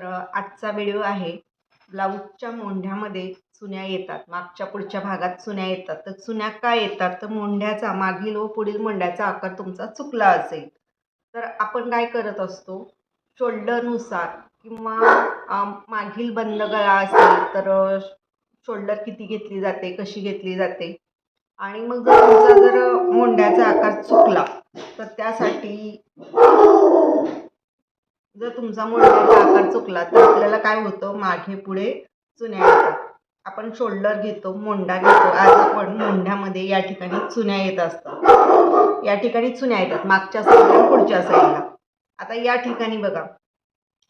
तर आजचा व्हिडिओ आहे ब्लाऊजच्या मोंढ्यामध्ये चुन्या येतात मागच्या पुढच्या भागात चुन्या येतात. तर चुन्या का येतात? तर मोंढ्याचा मागील व पुढील मोंढ्याचा आकार तुमचा चुकला असेल. तर आपण काय करत असतो? शोल्डरनुसार किंवा मागील बंद गळा असेल तर शोल्डर किती घेतली जाते? कशी घेतली जाते? आणि मग जर तुमचा जर मोंढ्याचा आकार चुकला तर त्यासाठी जर तुमचा मोंढ्याचा आकार चुकला तर आपल्याला काय होतं? मागे पुढे चुन्या येतात. आपण शोल्डर घेतो मोंडा घेतो. आज आपण मोंढ्यामध्ये या ठिकाणी चुन्या येत असतात. या ठिकाणी चुन्या येतात मागच्या साईडला पुढच्या साईडला आता या ठिकाणी बघा.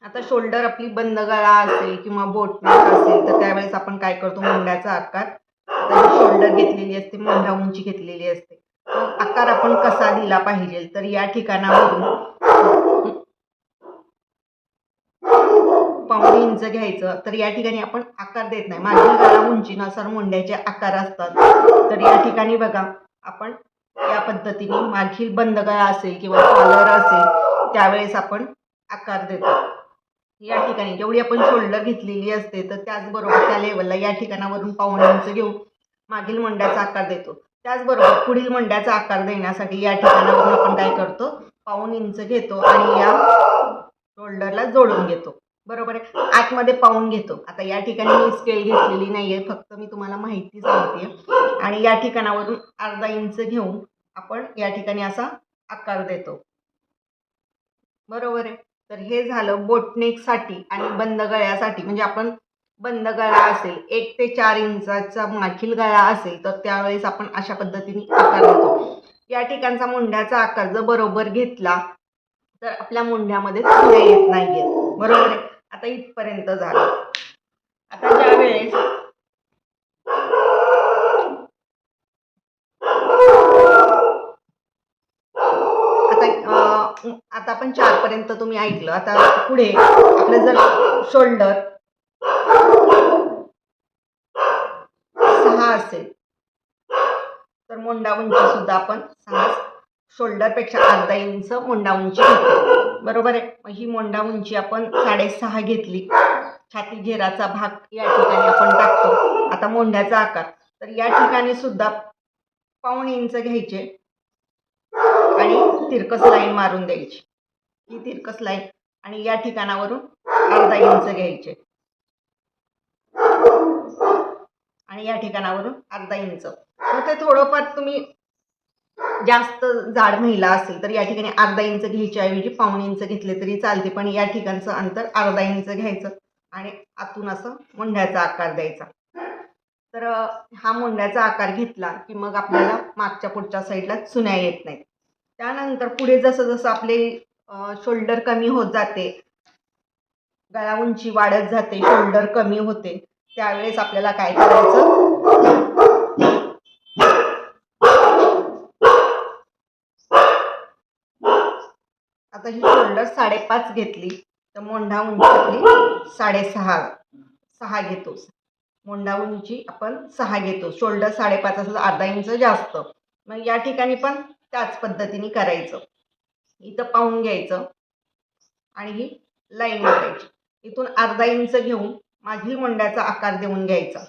आता शोल्डर आपली बंद गळा असेल किंवा बोटनेक असेल तर त्यावेळेस आपण काय करतो? मोंड्याचा आकार. आता शोल्डर घेतलेली असते मोंढा उंची घेतलेली असते. आकार आपण कसा दिला पाहिजे? तर या ठिकाणावरून पाऊण इंच घ्यायचं तर या ठिकाणी आपण आकार देत नाही. मागील गळा उंचीनुसार मुंड्याचे आकार असतात. तर या ठिकाणी बघा आपण या पद्धतीने मागील बंद गळा असेल किंवा कॉलर असेल त्यावेळेस आपण आकार देतो. या ठिकाणी जेवढी आपण शोल्डर घेतलेली असते तर त्याचबरोबर त्या लेवलला या ठिकाणावरून पाऊण इंच घेऊन मागील मंड्याचा आकार देतो. त्याचबरोबर पुढील मंड्याचा आकार देण्यासाठी या ठिकाणावरून आपण काय करतो? पाऊन इंच घेतो आणि या शोल्डरला जोडून घेतो. बरोबर आहे. आतमध्ये पाहून घेतो. आता या ठिकाणी मी स्केल घेतलेली नाहीये. फक्त मी तुम्हाला माहिती सांगते. आणि या ठिकाणावरून अर्धा इंच घेऊन आपण या ठिकाणी असा आकार देतो. बरोबर आहे. तर हे झालं बोटनेकसाठी आणि बंद गळ्यासाठी म्हणजे आपण बंद गळा असेल एक ते चार इंचाचा माखील गळा असेल तर त्यावेळेस आपण अशा पद्धतीने आकार देतो. या ठिकाणचा मुंड्याचा आकार जर बरोबर घेतला तर आपल्या मुंड्यामध्ये चुन्या येत नाहीयेत. बरोबर आहे? आता इथपर्यंत झालं. आता ज्या वेळेस आता आता आपण चार पर्यंत तुम्ही ऐकलं. आता पुढे आपलं जर शोल्डर सहा असेल तर मोंडा उंची सुद्धा आपण सहा शोल्डरपेक्षा अर्धा इंच मोंडा उंची. बरोबर आहे? मग ही मोंडा उंची आपण साडेसहा घेतली. छाती घेराचा भाग या ठिकाणी आपण टाकतो. आता मोंढ्याचा आकार. तर या ठिकाणी सुद्धा पाऊण इंच घ्यायचे. आणि तिरकस लाईन मारून द्यायची. ही तिरकस लाईन. आणि या ठिकाणावरून अर्धा इंच घ्यायचे. आणि या ठिकाणावरून अर्धा इंच. मग ते थोडंफार तुम्ही जास्त जाड महिला असेल तर या ठिकाणी अर्धा इंच घ्यायच्या ऐवजी पाऊण इंच घेतले तरी चालते. पण या ठिकाणचं अंतर अर्धा इंच घ्यायचं आणि आतून असं मुंड्याचा आकार द्यायचा. तर हा मुंड्याचा आकार घेतला की मग आपल्याला मागच्या पुढच्या साईडला चुन्या येत नाहीत. त्यानंतर पुढे जसं जसं आपले शोल्डर कमी होत जाते गळा उंची वाढत जाते शोल्डर कमी होते त्यावेळेस आपल्याला काय करायचं? आता ही शोल्डर साडेपाच घेतली तर मोंढा उंची साडेसहा सहा घेतो. मोंढा उंची आपण सहा घेतो. शोल्डर साडेपाच असं अर्धा इंच जास्त. मग या ठिकाणी पण त्याच पद्धतीने करायचं. इथं पाहून घ्यायचं. आणि ही लाईन मारायची इथून अर्धा इंच घेऊन मागील मोंड्याचा आकार देऊन घ्यायचा.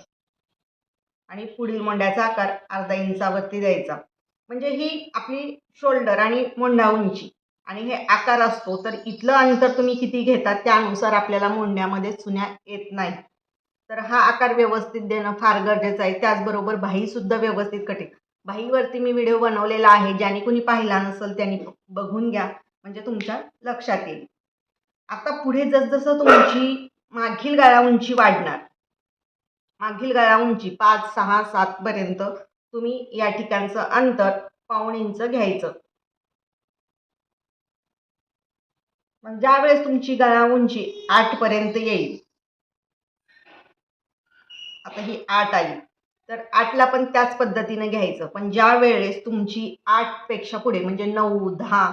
आणि पुढील मोंड्याचा आकार अर्धा इंचावरती द्यायचा. म्हणजे ही आपली शोल्डर आणि मोंढा उंची. आणि हे आकार असतो तर इथलं अंतर तुम्ही किती घेतात त्यानुसार आपल्याला मोंढ्यामध्ये चुन्या येत नाही तर हा आकार व्यवस्थित देणं फार गरजेचं आहे. त्याचबरोबर बाहीसुद्धा व्यवस्थित कटेल बाहीवरती मी व्हिडिओ बनवलेला आहे. ज्याने कुणी पाहिला नसेल त्यांनी बघून घ्या. म्हणजे तुमच्या लक्षात येईल. आता पुढे जसजसं तुमची मागील गळा उंची वाढणार. मागील गळा उंची पाच सहा सातपर्यंत तुम्ही या ठिकाणचं अंतर पाऊण इंच घ्यायचं. मग ज्या वेळेस तुमची गळा उंची आठपर्यंत येईल. आता ही आठ आली. तर आठला पण त्याच पद्धतीने घ्यायचं. पण ज्या वेळेस तुमची आठपेक्षा पुढे म्हणजे नऊ दहा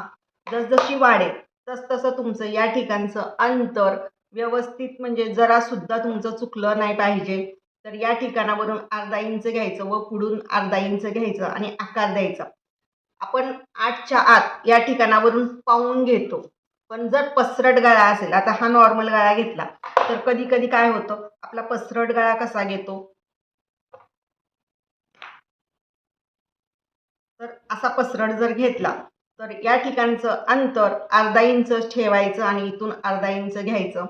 जसजशी वाढेल तसतसं तुमचं या ठिकाणचं अंतर व्यवस्थित म्हणजे जरा सुद्धा तुमचं चुकलं नाही पाहिजे तर या ठिकाणावरून अर्धा इंच घ्यायचं व पुढून अर्धा इंच घ्यायचं आणि आकार द्यायचा. आपण आठच्या आत या ठिकाणावरून पाहून घेतो. पण जर पसरट गळा असेल आता हा नॉर्मल गळा घेतला तर कधी कधी काय होतं? आपला पसरट गळा कसा घेतो? तर असा पसरट जर घेतला तर या ठिकाणचं अंतर अर्धा इंच ठेवायचं आणि इथून अर्धा इंच घ्यायचं.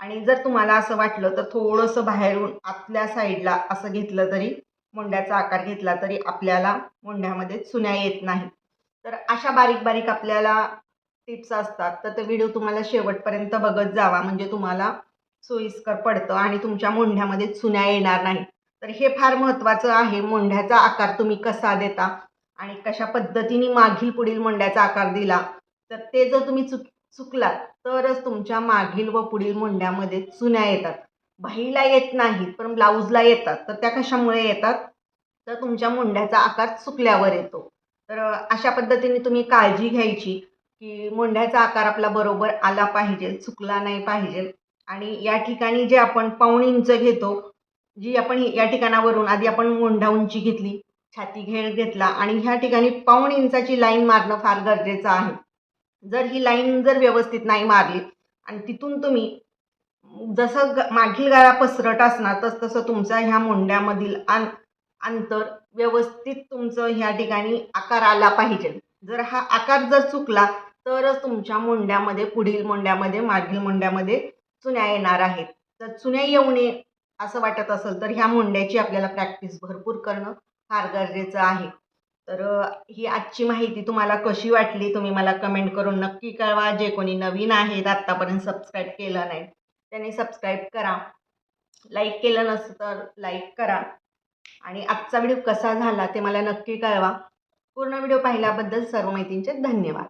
आणि जर तुम्हाला असं वाटलं तर थोडंसं बाहेरून आतल्या साईडला असं घेतलं तरी मुंड्याचा आकार घेतला तरी आपल्याला मुंड्यामध्ये चुन्या येत नाही. तर अशा बारीक बारीक आपल्याला टिप्स असतात तर ते व्हिडिओ तुम्हाला शेवटपर्यंत बघत जावा. म्हणजे तुम्हाला सोयीस्कर पडतं आणि तुमच्या मुंढ्यामध्ये चुन्या येणार नाही तर हे फार महत्त्वाचं आहे. मुंढ्याचा आकार तुम्ही कसा देता आणि कशा पद्धतीने मागील पुढील मुंड्याचा आकार दिला तर ते जर तुम्ही चुक चुकलात तरच तुमच्या मागील व पुढील मोंढ्यामध्ये चुन्या येतात. बाहीला येत नाहीत पण ब्लाऊजला येतात. तर त्या कशामुळे येतात? तर तुमच्या मोंढ्याचा आकार चुकल्यावर येतो. तर अशा पद्धतीने तुम्ही काळजी घ्यायची. की मोंढ्याचा आकार आपला बरोबर आला पाहिजे चुकला नाही पाहिजे. आणि या ठिकाणी जे आपण पाऊण इंच घेतो जी आपण या ठिकाणावरून आधी आपण मुंढा उंची घेतली छाती घेर घेतला आणि ह्या ठिकाणी पाऊण इंचाची लाईन मारणं फार गरजेचं आहे. जर ही लाईन जर व्यवस्थित नाही मारली आणि तिथून तुम्ही जसं ग मागील गाळा पसरट असणार तस तसं तुमचा ह्या मुंड्यामधील अं अंतर व्यवस्थित तुमचं ह्या ठिकाणी आकार आला पाहिजे. जर हा आकार जर चुकला तरच तुमच्या मुंड्यामध्ये पुढील मुंड्यामध्ये मागील मुंड्यामध्ये चुन्या येणार आहेत. तर चुन्या येऊ नये असं वाटत असेल तर ह्या मुंड्याची आपल्याला प्रॅक्टिस भरपूर करणं फार गरजेचं आहे. तर ही आजची माहिती तुम्हाला कशी वाटली तुम्ही मला कमेंट करून नक्की कळवा. जे कोणी नवीन आहेत आत्तापर्यंत सबस्क्राईब केलं नाही त्यांनी सबस्क्राईब करा. लाईक केलं नसतं तर लाईक करा. आणि आजचा व्हिडिओ कसा झाला ते मला नक्की कळवा. पूर्ण व्हिडिओ पाहिल्याबद्दल सर्व माहितींचे धन्यवाद.